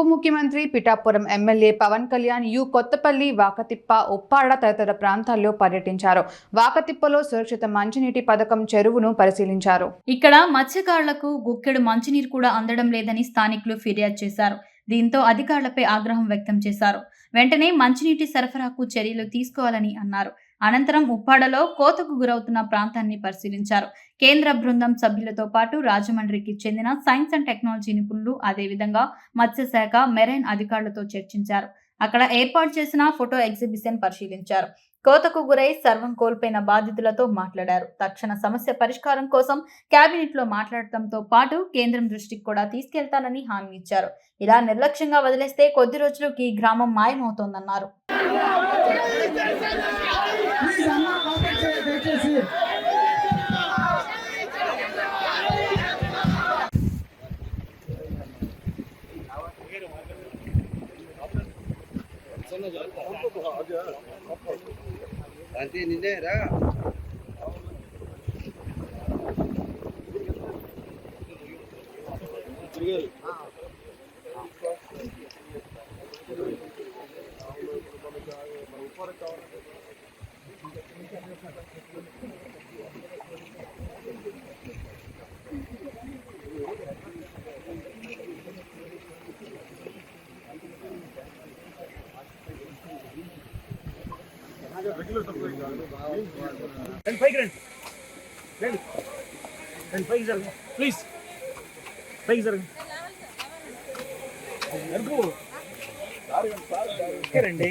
ఉప ముఖ్యమంత్రి పిఠాపురం ఎమ్మెల్యే పవన్ కళ్యాణ్ యు కొత్తపల్లి వాకతిప్ప ఉప్పాడ తదితర ప్రాంతాల్లో పర్యటించారు. వాకతిప్పలో సురక్షిత మంచినీటి పథకం చెరువును పరిశీలించారు. ఇక్కడ మత్స్యకారులకు గుక్కెడు మంచినీరు కూడా అందడం లేదని స్థానికులు ఫిర్యాదు చేశారు. దీంతో అధికారులపై ఆగ్రహం వ్యక్తం చేశారు. వెంటనే మంచినీటి సరఫరాకు చర్యలు తీసుకోవాలని అన్నారు. అనంతరం ఉప్పాడలో కోతకు గురవుతున్న ప్రాంతాన్ని పరిశీలించారు. కేంద్ర బృందం సభ్యులతో పాటు రాజమండ్రికి చెందిన సైన్స్ అండ్ టెక్నాలజీ నిపుణులు అదేవిధంగా మత్స్యశాఖ మెరైన్ అధికారులతో చర్చించారు. అక్కడ ఏర్పాటు చేసిన ఫోటో ఎగ్జిబిషన్ పరిశీలించారు. కోతకు గురై సర్వం కోల్పోయిన బాధితులతో మాట్లాడారు. తక్షణ సమస్య పరిష్కారం కోసం కేబినెట్లో మాట్లాడటంతో పాటు కేంద్రం దృష్టికి కూడా తీసుకెళ్తానని హామీ ఇచ్చారు. ఇలా నిర్లక్ష్యంగా వదిలేస్తే కొద్ది రోజులకు ఈ గ్రామం మాయమవుతోందన్నారు. అంతే నిన్నే రా రండి పైకి రండి రండి రండి పైకి జరగండి ప్లీజ్ పైకి జరగండి జరుగు పైకి రండి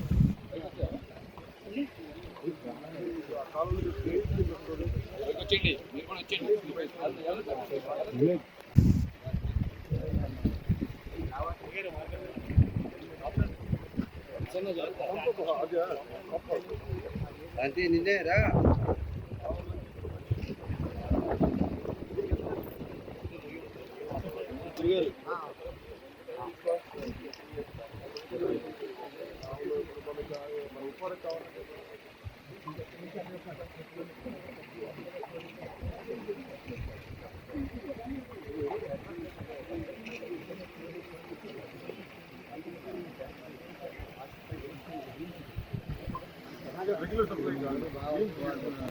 అంటే నిన్నే రా. ఉపరి కావాలి రెగ్యులర్ సప్లై కాదు